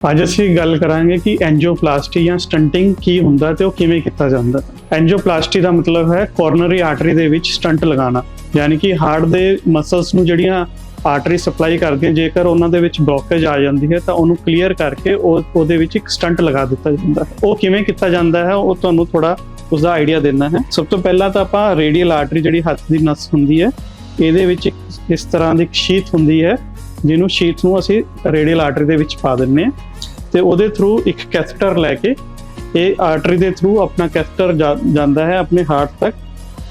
ਅੱਜ ਅਸੀਂ ਗੱਲ ਕਰਾਂਗੇ ਕਿ ਐਂਜੀਓਪਲਾਸਟੀ ਜਾਂ ਸਟੰਟਿੰਗ ਕੀ ਹੁੰਦਾ ਤੇ ਉਹ ਕਿਵੇਂ ਕੀਤਾ ਜਾਂਦਾ। ਐਂਜੀਓਪਲਾਸਟੀ ਦਾ ਮਤਲਬ ਹੈ ਕੋਰਨਰੀ ਆਰਟਰੀ ਦੇ ਵਿੱਚ ਸਟੰਟ ਲਗਾਉਣਾ, ਯਾਨੀ ਕਿ ਹਾਰਟ ਦੇ ਮਸਲਸ ਨੂੰ ਜਿਹੜੀਆਂ ਆਰਟਰੀ ਸਪਲਾਈ ਕਰਦੀਆਂ ਜੇਕਰ ਉਹਨਾਂ ਦੇ ਵਿੱਚ ਬਲੌਕੇਜ ਆ ਜਾਂਦੀ ਹੈ ਤਾਂ ਉਹਨੂੰ ਕਲੀਅਰ ਕਰਕੇ ਉਹ ਉਹਦੇ ਵਿੱਚ ਇੱਕ ਸਟੰਟ ਲਗਾ ਦਿੱਤਾ ਜਾਂਦਾ ਹੈ। ਉਹ ਕਿਵੇਂ ਕੀਤਾ ਜਾਂਦਾ ਹੈ, ਉਹ ਤੁਹਾਨੂੰ ਥੋੜਾ ਉਸ ਦਾ ਆਈਡੀਆ ਦੇਣਾ ਹੈ। ਸਭ ਤੋਂ ਪਹਿਲਾਂ ਤਾਂ ਆਪਾਂ ਰੇਡੀਅਲ ਆਰਟਰੀ ਜਿਹੜੀ ਹੱਥ ਦੀ ਨਸ ਹੁੰਦੀ ਹੈ, ਇਹਦੇ ਵਿੱਚ ਇਸ ਤਰ੍ਹਾਂ ਦੀ ਇੱਕ ਹੁੰਦੀ ਹੈ ਜਿਹਨੂੰ ਸ਼ੀਥ ਨੂੰ ਅਸੀਂ ਰੇਡੀਅਲ ਆਰਟਰੀ ਦੇ ਵਿੱਚ ਪਾ ਦਿੰਨੇ ਆ ਤੇ ਉਹਦੇ ਥਰੂ ਇੱਕ ਕੈਥੇਟਰ ਲੈ ਕੇ ਇਹ ਆਰਟਰੀ ਦੇ ਥਰੂ ਆਪਣਾ ਕੈਥੇਟਰ ਜਾਂਦਾ ਹੈ ਆਪਣੇ ਹਾਰਟ ਤੱਕ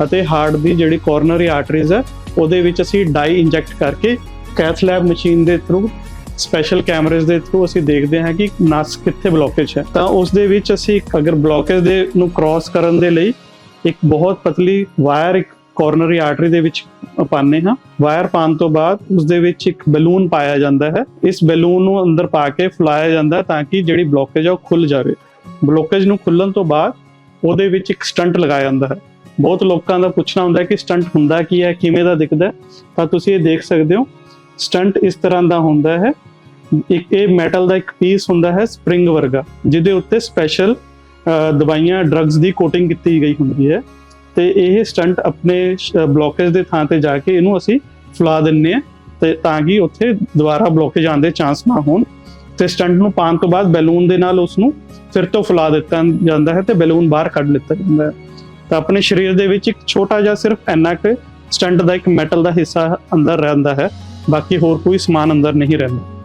ਅਤੇ ਹਾਰਟ ਦੀ ਜਿਹੜੀ ਕੋਰਨਰੀ ਆਰਟਰੀਜ਼ ਹੈ, ਉਹਦੇ ਵਿੱਚ ਅਸੀਂ ਡਾਈ ਇੰਜੈਕਟ ਕਰਕੇ ਕੈਥ ਲੈਬ ਮਸ਼ੀਨ ਦੇ ਥਰੂ ਸਪੈਸ਼ਲ ਕੈਮਰੇਜ਼ ਦੇ ਥਰੂ ਅਸੀਂ ਦੇਖਦੇ ਹਾਂ ਕਿ ਨਸ ਕਿੱਥੇ ਬਲੌਕੇਜ ਹੈ। ਤਾਂ ਉਸ ਦੇ ਵਿੱਚ ਅਸੀਂ ਅਗਰ ਬਲੌਕੇਜ ਦੇ ਨੂੰ ਕ੍ਰਾਸ ਕਰਨ ਦੇ ਲਈ ਇੱਕ ਬਹੁਤ ਪਤਲੀ ਵਾਇਰ ਇੱਕ ਕੋਰਨਰੀ ਆਰਟਰੀ ਦੇ ਵਿੱਚ ਪਾਉਂਦੇ ਹਾਂ। ਵਾਇਰ ਪਾਉਣ ਤੋਂ ਬਾਅਦ ਉਸ ਦੇ ਵਿੱਚ ਇੱਕ ਬੈਲੂਨ ਪਾਇਆ ਜਾਂਦਾ ਹੈ। ਇਸ ਬੈਲੂਨ ਨੂੰ ਅੰਦਰ ਪਾ ਕੇ ਫੁਲਾਇਆ ਜਾਂਦਾ ਤਾਂ ਕਿ ਜਿਹੜੀ ਬਲੋਕੇਜ ਆ ਉਹ ਖੁੱਲ ਜਾਵੇ। ਬਲੋਕੇਜ ਨੂੰ ਖੁੱਲਣ ਤੋਂ ਬਾਅਦ ਉਹਦੇ ਵਿੱਚ ਇੱਕ ਸਟੰਟ ਲਗਾਇਆ ਜਾਂਦਾ ਹੈ। ਬਹੁਤ ਲੋਕਾਂ ਦਾ ਪੁੱਛਣਾ ਹੁੰਦਾ ਕਿ ਸਟੰਟ ਹੁੰਦਾ ਕੀ ਹੈ, ਕਿਵੇਂ ਦਾ ਦਿਖਦਾ ਹੈ। ਤਾਂ ਤੁਸੀਂ ਇਹ ਦੇਖ ਸਕਦੇ ਹੋ ਸਟੰਟ ਇਸ ਤਰ੍ਹਾਂ ਦਾ ਹੁੰਦਾ ਹੈ। ਇੱਕ ਇਹ ਮੈਟਲ ਦਾ ਇੱਕ ਪੀਸ ਹੁੰਦਾ ਹੈ ਸਪ੍ਰਿੰਗ ਵਰਗਾ, ਜਿਹਦੇ ਉੱਤੇ ਸਪੈਸ਼ਲ ਦਵਾਈਆਂ ਡਰੱਗਸ ਦੀ ਕੋਟਿੰਗ ਕੀਤੀ ਗਈ ਹੁੰਦੀ ਹੈ। ਤੇ ਇਹ ਸਟੰਟ ਆਪਣੇ ਬਲੋਕੇਜ ਦੇ ਥਾਂ ਤੇ ਜਾ ਕੇ ਇਹਨੂੰ ਅਸੀਂ ਫੁਲਾ ਦਿੰਨੇ ਆ ਤੇ ਤਾਂ ਕਿ ਉੱਥੇ ਦੁਬਾਰਾ ਬਲੋਕੇਜ ਆਉਣ ਦੇ ਚਾਂਸ ਨਾ ਹੋਣ। ਤੇ ਸਟੰਟ ਨੂੰ ਪਾਉਣ ਤੋਂ ਬਾਅਦ ਬੈਲੂਨ ਦੇ ਨਾਲ ਉਸ ਨੂੰ ਫਿਰ ਤੋਂ ਫੁਲਾ ਦਿੱਤਾ ਜਾਂਦਾ ਹੈ ਤੇ ਬੈਲੂਨ ਬਾਹਰ ਕੱਢ ਲਿੱਤਾ ਜਾਂਦਾ ਹੈ। ਤਾਂ ਆਪਣੇ ਸਰੀਰ ਦੇ ਵਿੱਚ ਇੱਕ ਛੋਟਾ ਜਿਹਾ ਸਿਰਫ ਇੰਨਾ ਕੁ ਸਟੰਟ ਦਾ ਇੱਕ ਮੈਟਲ ਦਾ ਹਿੱਸਾ ਅੰਦਰ ਰਹਿੰਦਾ ਹੈ। ਬਾਕੀ ਹੋਰ ਕੋਈ ਸਮਾਨ ਅੰਦਰ ਨਹੀਂ ਰਹਿੰਦਾ।